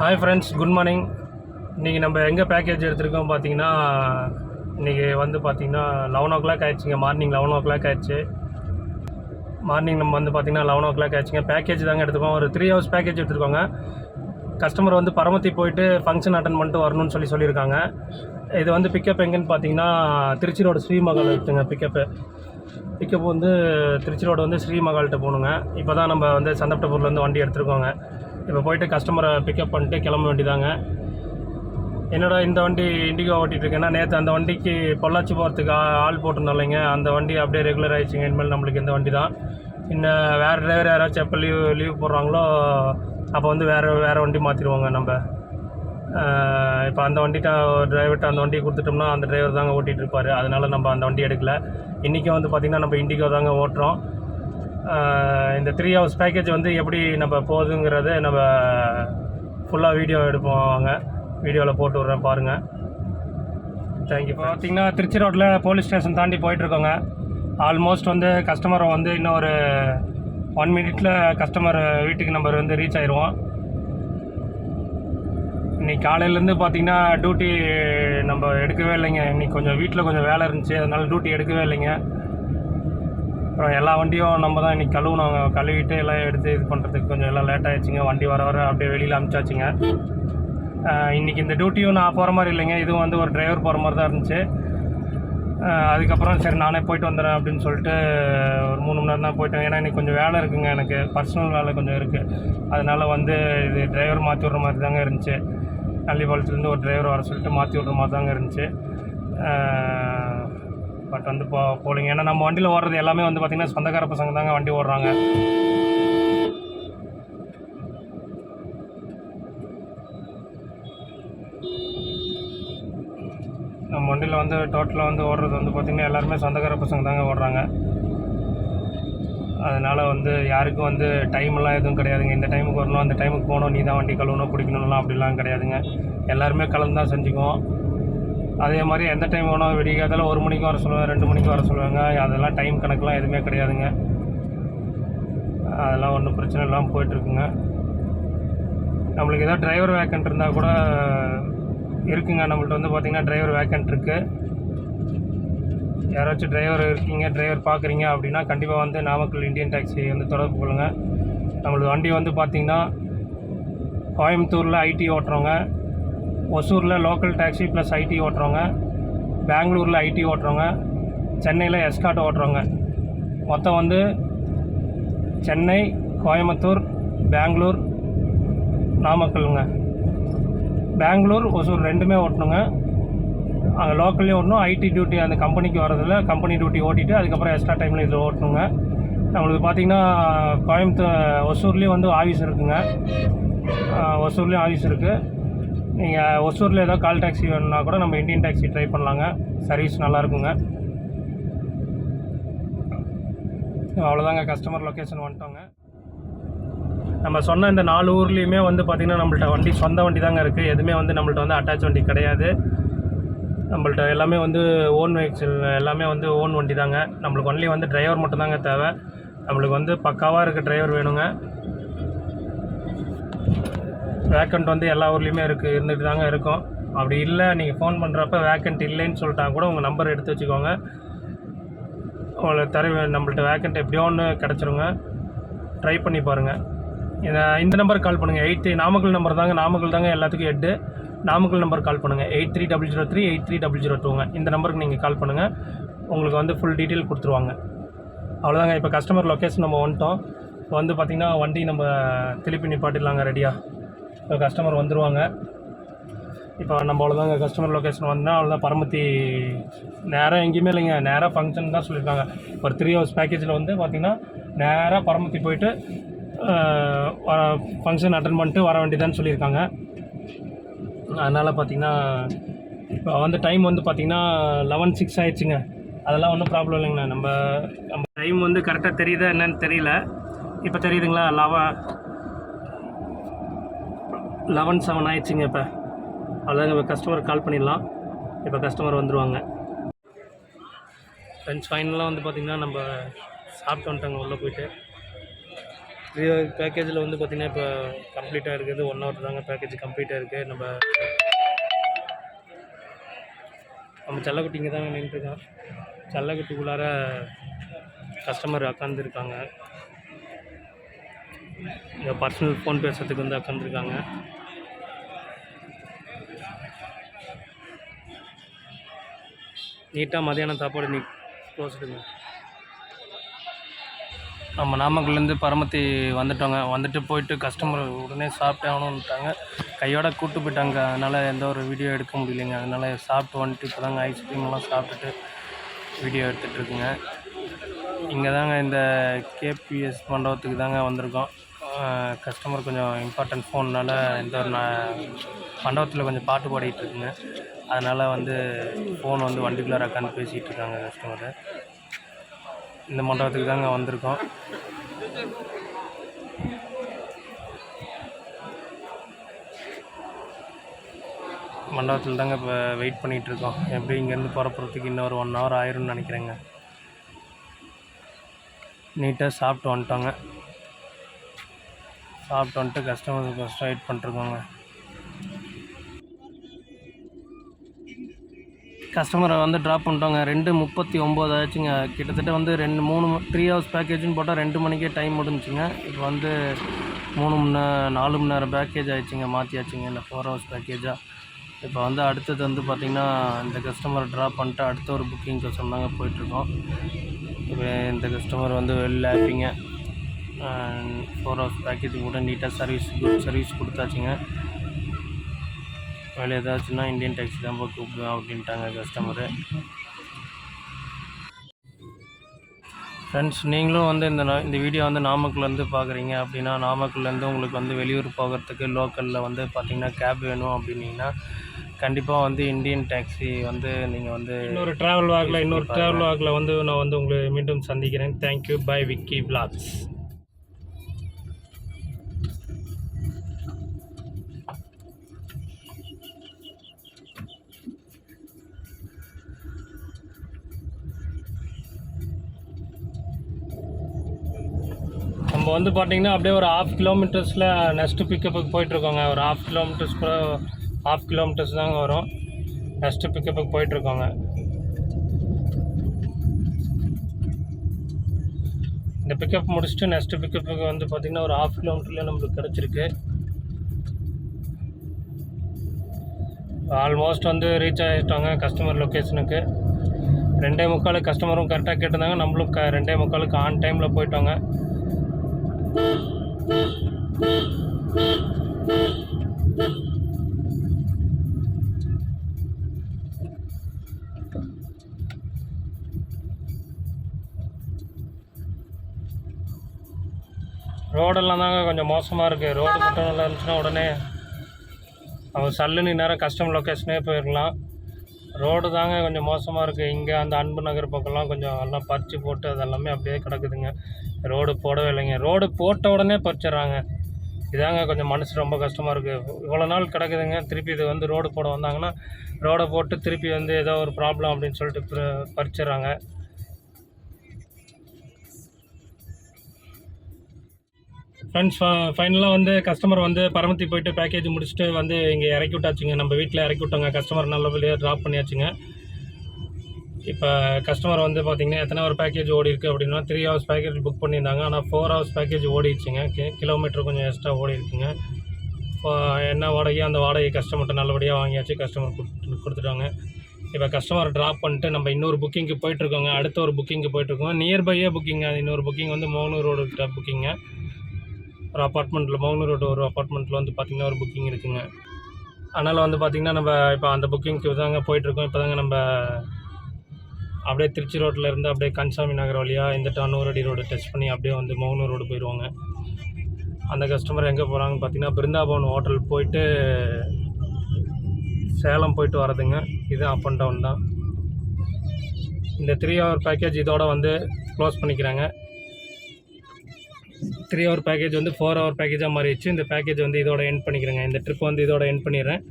Hi friends good morning இன்றைக்கி நம்ம எங்கே பேக்கேஜ் எடுத்திருக்கோம் பார்த்தீங்கன்னா இன்றைக்கி வந்து பார்த்தீங்கன்னா லெவன் ஓ கிளாக் ஆயிடுச்சுங்க. மார்னிங் லெவன் ஓ கிளாக் ஆயிடுச்சு. மார்னிங் நம்ம வந்து பார்த்தீங்கன்னா லெவன் ஓ கிளாக் ஆயிடுச்சுங்க. பேக்கேஜ் தாங்க எடுத்துக்கோம் ஒரு த்ரீ ஹவர்ஸ் பேக்கேஜ் எடுத்துருக்கோங்க. கஸ்டமர் வந்து பரமத்தி போயிட்டு ஃபங்க்ஷன் அட்டன் பண்ணிட்டு வரணும்னு சொல்லி சொல்லியிருக்காங்க. இது வந்து பிக்கப் எங்கேன்னு பார்த்தீங்கன்னா திருச்சி ரோடு ஸ்ரீமகால் இருக்குங்க பிக்கப்பு பிக்கப் வந்து திருச்சி ரோடு வந்து ஸ்ரீமகால்கிட்ட போகணுங்க. இப்போ தான் நம்ம வந்து சந்தப்டபூர்லேருந்து வண்டி எடுத்துருக்கோங்க. இப்போ போயிட்டு கஸ்டமரை பிக்கப் பண்ணிட்டு கிளம்ப வேண்டியதாங்க. என்னடா இந்த வண்டி இண்டிகோ ஓட்டிகிட்டு இருக்கேன்னா நேற்று அந்த வண்டிக்கு பொள்ளாச்சி போகிறதுக்கு ஆ- ஆள் போட்டிருந்தோம் இல்லைங்க அந்த வண்டி அப்படியே ரெகுலர் ஆகிடுச்சிங்க இனிமேல் நம்மளுக்கு இந்த வண்டி தான். இன்னும் வேறு டிரைவர் யாராச்சும் எப்போ லீவ் லீவ் போடுறாங்களோ அப்போ வந்து வேறு வேறு வண்டி மாற்றிடுவோங்க நம்ம. இப்போ அந்த வண்டிகிட்ட டிரைவர்கிட்ட அந்த வண்டியை கொடுத்துட்டோம்னா அந்த டிரைவர் தாங்க ஓட்டிகிட்டு இருப்பார். அதனால் நம்ம அந்த வண்டி எடுக்கல. இன்றைக்கி வந்து பார்த்திங்கன்னா நம்ம இண்டிகோ தாங்க ஓட்டுறோம். இந்த த்ரீ ஹவர்ஸ் பேக்கேஜ் வந்து எப்படி நம்ம போகுதுங்கிறத நம்ம ஃபுல்லாக வீடியோ எடுப்போம் வாங்க. வீடியோவில் போட்டு விட்றேன் பாருங்கள் தேங்க்யூ பார்த்தீங்கன்னா திருச்சி ரோட்டில் போலீஸ் ஸ்டேஷன் தாண்டி போயிட்டுருக்கோங்க. ஆல்மோஸ்ட் வந்து கஸ்டமரை வந்து இன்னும் ஒரு ஒன் மினிட்டில் கஸ்டமர் வீட்டுக்கு நம்ம வந்து ரீச் ஆயிடுவோம் இன்னைக்கு காலையிலேருந்து பார்த்தீங்கன்னா டியூட்டி நம்ம எடுக்கவே இல்லைங்க. இன்றைக்கி கொஞ்சம் வீட்டில் கொஞ்சம் வேலை இருந்துச்சு. அதனால் டியூட்டி எடுக்கவே இல்லைங்க. அப்புறம் எல்லா வண்டியும் நம்ம தான் இன்றைக்கி கழுவுனோங்க கழுவிட்டு எல்லாம் எடுத்து இது பண்ணுறதுக்கு கொஞ்சம் எல்லாம் லேட் ஆகிடுச்சிங்க வண்டி வர வர அப்படியே வெளியில் அமுச்சாச்சுங்க. இன்றைக்கி இன்னைக்கு இந்த டியூட்டியும் நான் போகிற மாதிரி இல்லைங்க. இதுவும் வந்து ஒரு டிரைவர் போகிற மாதிரி தான் இருந்துச்சு. அதுக்கப்புறம் சரி நானே போயிட்டு வந்துடுறேன் அப்படின்னு சொல்லிட்டு ஒரு மூணு மணி நேரம் தான் போயிட்டேன். ஏன்னா இன்னைக்கு கொஞ்சம் வேலை இருக்குங்க எனக்கு. பர்சனல் வேலை கொஞ்சம் இருக்குது அதனால் வந்து இது டிரைவர் மாற்றி விட்ற மாதிரி தாங்க இருந்துச்சு. நல்லிபாளையத்துலேருந்து ஒரு டிரைவர் வர சொல்லிட்டு மாற்றி விட்ற மாதிரி தாங்க இருந்துச்சு. பார்த்து வந்து போ போலிங்க. ஏன்னா நம்ம வண்டியில் ஓடுறது எல்லாமே வந்து பார்த்திங்கன்னா சொந்தக்கார பசங்க தாங்க வண்டி ஓடுறாங்க. நம்ம வண்டியில் வந்து டோட்டலாக வந்து ஓடுறது வந்து பார்த்திங்கன்னா எல்லாருமே சொந்தக்கார பசங்க தாங்க ஓடுறாங்க. அதனால் வந்து யாருக்கும் வந்து டைம்லாம் எதுவும் கிடையாதுங்க. இந்த டைமுக்கு வரணும் அந்த டைமுக்கு போகணும் நீ தான் வண்டி கழுவணும் பிடிக்கணும்லாம் அப்படிலாம் கிடையாதுங்க. எல்லாருமே கலந்து தான் செஞ்சுக்குவோம். அதே மாதிரி எந்த டைம் வேணும் விடிகாதால ஒரு மணிக்கு வர சொல்லுவேன் ரெண்டு மணிக்கு வர சொல்லுவாங்க. அதெல்லாம் டைம் கணக்கெலாம் எதுவுமே கிடையாதுங்க. அதெல்லாம் ஒன்றும் பிரச்சனை இல்லாமல் போயிட்டுருக்குங்க. நம்மளுக்கு ஏதோ டிரைவர் வேக்கண்ட் இருந்தால் கூட இருக்குங்க. நம்மள்ட்ட வந்து பார்த்திங்கன்னா டிரைவர் வேக்கண்ட் இருக்குது யாராச்சும் டிரைவர் இருக்கீங்க டிரைவர் பார்க்குறீங்க அப்படின்னா கண்டிப்பாக வந்து நாமக்கல் இந்தியன் டாக்ஸி வந்து தொடர்பு கொள்ளுங்கள் நம்மளுக்கு வண்டி வந்து பார்த்திங்கன்னா கோயம்புத்தூரில் ஐடி ஓட்டுறவங்க ஒசூரில் லோக்கல் டாக்ஸி ப்ளஸ் ஐடி ஓட்டுறவங்க பெங்களூரில் ஐடி ஓட்டுறவங்க சென்னையில் எஸ்காட் ஓட்டுறவங்க. மொத்தம் வந்து சென்னை கோயம்புத்தூர் பெங்களூர் நாமக்கல்ங்க பெங்களூர் ஒசூர் ரெண்டுமே ஓட்டணுங்க. அங்கே லோக்கல்லையும் ஓட்டணும். ஐடி டியூட்டி அந்த கம்பெனிக்கு வரதில்ல கம்பெனி டியூட்டி ஓட்டிட்டு அதுக்கப்புறம் எக்ஸ்ட்ரா டைமில் இதில் ஓட்டணுங்க. நம்மளுக்கு பார்த்தீங்கன்னா கோயம்புத்தூர் ஒசூர்லேயும் வந்து ஆஃபீஸ் இருக்குங்க. ஒசூர்லேயும் ஆஃபீஸ் இருக்குது நீங்கள் ஒசூரில் ஏதோ கால் டாக்ஸி வேணும்னா கூட நம்ம இந்தியன் டாக்ஸி ட்ரை பண்ணலாங்க. சர்வீஸ் நல்லா இருக்குங்க அவ்வளோதாங்க கஸ்டமர் லொக்கேஷன் வந்துட்டோங்க. நம்ம சொன்ன இந்த நாலு ஊர்லேயுமே வந்து பார்த்திங்கன்னா நம்மள்ட்ட வண்டி சொந்த வண்டி தாங்க இருக்குது எதுவுமே வந்து நம்மள்ட்ட வந்து அட்டாச் வண்டி கிடையாது. நம்மள்ட்ட எல்லாமே வந்து ஓன் வெஹிக்கிள் எல்லாமே வந்து ஓன் வண்டி தாங்க. நம்மளுக்கு ஒன்லி வந்து டிரைவர் மட்டும்தாங்க தேவை. நம்மளுக்கு வந்து பக்காவாக இருக்க டிரைவர் வேணுங்க. வேக்கண்ட் வந்து எல்லா ஊர்லேயுமே இருக்குது இருந்துட்டு தாங்க இருக்கும். அப்படி இல்லை நீங்கள் ஃபோன் பண்ணுறப்ப வேக்கண்ட் இல்லைன்னு சொல்லிட்டா கூட உங்கள் நம்பர் எடுத்து வச்சுக்கோங்க. உங்களை தர நம்மள்ட்ட வேக்கண்ட் எப்படியோ ஒன்று கிடச்சிருங்க. ட்ரை பண்ணி பாருங்கள் இந்த இந்த நம்பருக்கு கால் பண்ணுங்கள் எயிட் த்ரீ நாமக்கல் நம்பர் தாங்க நாமக்கல் தாங்க எல்லாத்துக்கும் ஹெட்டு நாமக்கல் நம்பர் கால் பண்ணுங்கள் eight three double zero three eight three double zero டூங்க இந்த நம்பருக்கு நீங்கள் கால் பண்ணுங்கள் உங்களுக்கு வந்து ஃபுல் டீட்டெயில் கொடுத்துருவாங்க. அவ்வளோதாங்க இப்போ கஸ்டமர் லொக்கேஷன் நம்ம வந்துட்டோம். இப்போ வந்து பார்த்திங்கன்னா வண்டி நம்ம திருப்பி நிப்பாட்டிடலாங்க ரெடியாக இப்போ கஸ்டமர் வந்துடுவாங்க இப்போ நம்ம அவ்வளோதாங்க கஸ்டமர் லொக்கேஷன் வந்தால் அவ்வளோதான் பரமத்தி நேராக எங்கேயுமே இல்லைங்க நேராக ஃபங்க்ஷன் தான் சொல்லியிருக்காங்க. ஒரு த்ரீ ஹவர்ஸ் பேக்கேஜில் வந்து பார்த்திங்கன்னா நேராக பரமத்தி போயிட்டு ஃபங்க்ஷன் அட்டன் பண்ணிட்டு வர வேண்டியதான்னு சொல்லியிருக்காங்க. அதனால் பார்த்திங்கன்னா இப்போ வந்து டைம் வந்து பார்த்திங்கன்னா லெவன் சிக்ஸ் ஆயிடுச்சுங்க. அதெல்லாம் ஒன்றும் ப்ராப்ளம் இல்லைங்கண்ணா. நம்ம நம்ம டைம் வந்து கரெக்டாக தெரியுதா என்னன்னு தெரியல. இப்போ தெரியுதுங்களா? லெவன் லெவன் செவன் ஆயிடுச்சுங்க இப்போ. அவ்வளோதாங்க இப்போ கஸ்டமர் கால் பண்ணிடலாம். இப்போ கஸ்டமர் வந்துடுவாங்க ஃப்ரெண்ட்ஸ் ஃபைனலாக வந்து பார்த்திங்கன்னா நம்ம சாப்பிட்டு வந்துட்டோங்க உள்ளே போயிட்டு. த்ரீ பேக்கேஜில் வந்து பார்த்திங்கன்னா இப்போ கம்ப்ளீட்டாக இருக்குது. ஒன் ஹவர் தாங்க பேக்கேஜ் கம்ப்ளீட்டாக இருக்குது நம்ம நம்ம செல்லக்குட்டிங்க தாங்க நின்றுருக்கோம் செல்லக்குட்டிக்குள்ளார கஸ்டமர் உட்காந்துருக்காங்க இங்கே பர்சனல் ஃபோன் பேசுறதுக்கு வந்து உட்காந்துருக்காங்க நீட்டாக மதியானம் சாப்பாடு நீ க்ளோஸ்டுங்க நம்ம நாமக்கல்லேருந்து பரமத்தி வந்துட்டோங்க. வந்துட்டு போயிட்டு கஸ்டமர் உடனே சாப்பிட்டே ஆகணுன்ட்டாங்க கையோட கூப்பிட்டு போயிட்டாங்க. அதனால் எந்த ஒரு வீடியோ எடுக்க முடியலைங்க. அதனால் சாப்பிட்டு வந்துட்டு இப்போ தாங்க ஐஸ்கிரீம்லாம் சாப்பிட்டுட்டு வீடியோ எடுத்துகிட்ருக்குங்க இங்கே தாங்க இந்த கேபிஎஸ் மண்டபத்துக்கு தாங்க வந்திருக்கோம். கஸ்டமர் கொஞ்சம் இம்பார்ட்டன்ட் ஃபோன்னால் இந்த ஒரு நான் மண்டபத்தில் கொஞ்சம் பாட்டு பாடிக்கிட்டு இருக்குங்க. அதனால் வந்து ஃபோன் வந்து வண்டிக்குள்ளார உட்காந்து பேசிகிட்டு இருக்காங்க கஸ்டமரு இந்த மண்டபத்துக்கு தாங்க வந்திருக்கோம். மண்டபத்தில் தாங்க இப்போ வெயிட் பண்ணிகிட்டு இருக்கோம். எப்படி இங்கேருந்து புறப்புறத்துக்கு இன்னும் ஒரு ஒன் ஹவர் ஆயிரும்னு நினைக்கிறேங்க. நீட்டாக சாப்பிட்டு வந்துட்டோங்க. சாப்பிட்டு வந்துட்டு கஸ்டமருக்கு ஃபஸ்ட்டு வெயிட் பண்ணிட்டுருக்கோங்க கஸ்டமரை வந்து ட்ராப் பண்ணிட்டோங்க. ரெண்டு முப்பத்தி ஒம்பது ஆச்சுங்க. கிட்டத்தட்ட வந்து ரெண்டு மூணு த்ரீ ஹவர்ஸ் பேக்கேஜ்னு போட்டால் ரெண்டு மணிக்கே டைம் முடிஞ்சுங்க இப்போ வந்து மூணு மணி நேரம் நாலு மணி நேரம் பேக்கேஜ் ஆயிடுச்சுங்க. மாற்றியாச்சுங்க இந்த ஃபோர் ஹவர்ஸ் பேக்கேஜாக இப்போ வந்து அடுத்தது வந்து பார்த்திங்கன்னா இந்த கஸ்டமரை ட்ராப் பண்ணிட்டு அடுத்த ஒரு புக்கிங் சொன்னாங்க போயிட்டுருக்கோம். இப்போ இந்த கஸ்டமர் வந்து வெளில ஹாப்பிங்க ஃபோர் ஹவர்ஸ் பேக்கேஜ் கூட நீட்டாக சர்வீஸ் குட் சர்வீஸ் கொடுத்தாச்சுங்க. வேலை ஏதாச்சுன்னா இந்தியன் டேக்ஸி தான் போய் கூப்பிடுவேன் அப்படின்ட்டாங்க கஸ்டமரு. ஃப்ரெண்ட்ஸ் நீங்களும் வந்து இந்த இந்த வீடியோ வந்து நாமக்கல்லேருந்து பார்க்குறீங்க அப்படின்னா நாமக்கல்லேருந்து உங்களுக்கு வந்து வெளியூர் போகிறதுக்கு லோக்கலில் வந்து பார்த்தீங்கன்னா கேப் வேணும் அப்படின்னீங்கன்னா கண்டிப்பாக வந்து இந்தியன் டாக்ஸி வந்து நீங்கள் வந்து இன்னொரு ட்ராவல் வாக்கில் இன்னொரு ட்ராவல் வாக்கில் வந்து நான் வந்து உங்களை மீண்டும் சந்திக்கிறேன். தேங்க்யூ பை விக்கி பிளாக்ஸ் நம்ம வந்து பார்த்தீங்கன்னா அப்படியே ஒரு ஹாஃப் கிலோமீட்டர்ஸில் நெக்ஸ்ட்டு பிக்கப்புக்கு போயிட்டுருக்கோங்க. ஒரு ஹாஃப் கிலோமீட்டர்ஸ் கூட ஹாஃப் கிலோமீட்டர்ஸ் தாங்க வரும். நெக்ஸ்ட்டு பிக்கப்புக்கு போயிட்டுருக்கோங்க. இந்த பிக்கப் முடிச்சுட்டு நெக்ஸ்ட்டு பிக்கப்புக்கு வந்து பார்த்திங்கன்னா ஒரு ஹாஃப் கிலோமீட்டரில் நம்மளுக்கு கிடச்சிருக்கு. ஆல்மோஸ்ட் வந்து ரீச் ஆகிட்டோங்க கஸ்டமர் லொக்கேஷனுக்கு ரெண்டே முக்கால் கஸ்டமரும் கரெக்டாக கேட்டிருந்தாங்க. நம்மளும் க ரெண்டே முக்காலுக்கு ஆன் டைமில் போயிட்டோங்க. ரோடெல்லாம் தாங்க கொஞ்சம் மோசமாக இருக்குது ரோடு மட்டும் நல்லா இருந்துச்சுன்னா உடனே அவன் சல்லுன்னு நேரம் கஸ்டம் லொக்கேஷனே போயிடலாம் ரோடு தாங்க கொஞ்சம் மோசமாக இருக்குது இங்கே அந்த அன்பு நகர் பக்கம்லாம் கொஞ்சம் எல்லாம் பறித்து போட்டு அதெல்லாமே அப்படியே கிடக்குதுங்க. ரோடு போடவே இல்லைங்க. ரோடு போட்ட உடனே பறிச்சிடுறாங்க. இதாங்க கொஞ்சம் மனசு ரொம்ப கஷ்டமாக இருக்குது இவ்வளோ நாள் கிடக்குதுங்க. திருப்பி இது வந்து ரோடு போட வந்தாங்கன்னா ரோடை போட்டு திருப்பி வந்து ஏதோ ஒரு ப்ராப்ளம் அப்படின்னு சொல்லிட்டு பறிச்சிட்றாங்க பறிச்சிடுறாங்க. ஃப்ரெண்ட்ஸ் ஃபைனலாக வந்து கஸ்டமர் வந்து பரமத்தி போயிட்டு பேக்கேஜ் முடிச்சுட்டு வந்து இங்கே இறக்கி விட்டாச்சுங்க. நம்ம வீட்டில் இறக்கி விட்டோங்க கஸ்டமர் நல்லபடியாக ட்ராப் பண்ணியாச்சுங்க. இப்போ கஸ்டமர் வந்து பார்த்தீங்கன்னா எத்தனை ஹவர் பேக்கேஜ் ஓடி இருக்குது அப்படின்னா த்ரீ ஹவர்ஸ் பேக்கேஜ் புக் பண்ணியிருந்தாங்க. ஆனால் ஃபோர் ஹவர்ஸ் பேக்கேஜ் ஓடிடுச்சுங்க. கி கிலோமீட்டர் கொஞ்சம் எக்ஸ்ட்ரா ஓடி இருக்குங்க. இப்போ என்ன வாடகையோ அந்த வாடகை கஸ்டமர்கிட்ட நல்லபடியாக வாங்கியாச்சு. கஸ்டமர் கொடுத்து கொடுத்துட்டாங்க. இப்போ கஸ்டமர் ட்ராப் பண்ணிட்டு நம்ம இன்னொரு புக்கிங்க்கு போயிட்டுருக்கோங்க அடுத்த ஒரு புக்கிங்க்கு போயிட்டுருக்கோம் நியர்பையே புக்கிங் இன்னொரு புக்கிங் வந்து மோகனூர் ரோடு புக்கிங்க ஒரு அப்பார்ட்மெண்ட்டில் மோகனூர் ரோடு ஒரு அப்பார்ட்மெண்ட்டில் வந்து பார்த்திங்கன்னா ஒரு புக்கிங் இருக்குங்க. அதனால் வந்து பார்த்திங்கன்னா நம்ம இப்போ அந்த புக்கிங்க்கு தாங்க போயிட்டுருக்கோம். இப்போ தாங்க நம்ம அப்படியே திருச்சி ரோட்டில் இருந்து அப்படியே கன்சாமி நகர் வழியாக இந்த டன்னூர் அடி ரோடு டச் பண்ணி அப்படியே வந்து மோகனூர் ரோடு போயிடுவாங்க அந்த கஸ்டமர் எங்கே போகிறாங்கன்னு பார்த்தீங்கன்னா பிருந்தாபவன் ஹோட்டல் போயிட்டு சேலம் போயிட்டு வரதுங்க இது அப் அண்ட் டவுன் தான். இந்த த்ரீ ஹவர் பேக்கேஜ் இதோடு வந்து க்ளோஸ் பண்ணிக்கிறாங்க. த்ரீ ஹவர் பேக்கேஜ் வந்து ஃபோர் ஹவர் பேக்கேஜாக மாறிடுச்சு. இந்த பேக்கேஜ் வந்து இதோட எண்ட் பண்ணிக்கிறேங்க. இந்த ட்ரிப் வந்து இதோட எண்ட் பண்ணிடுறேன்.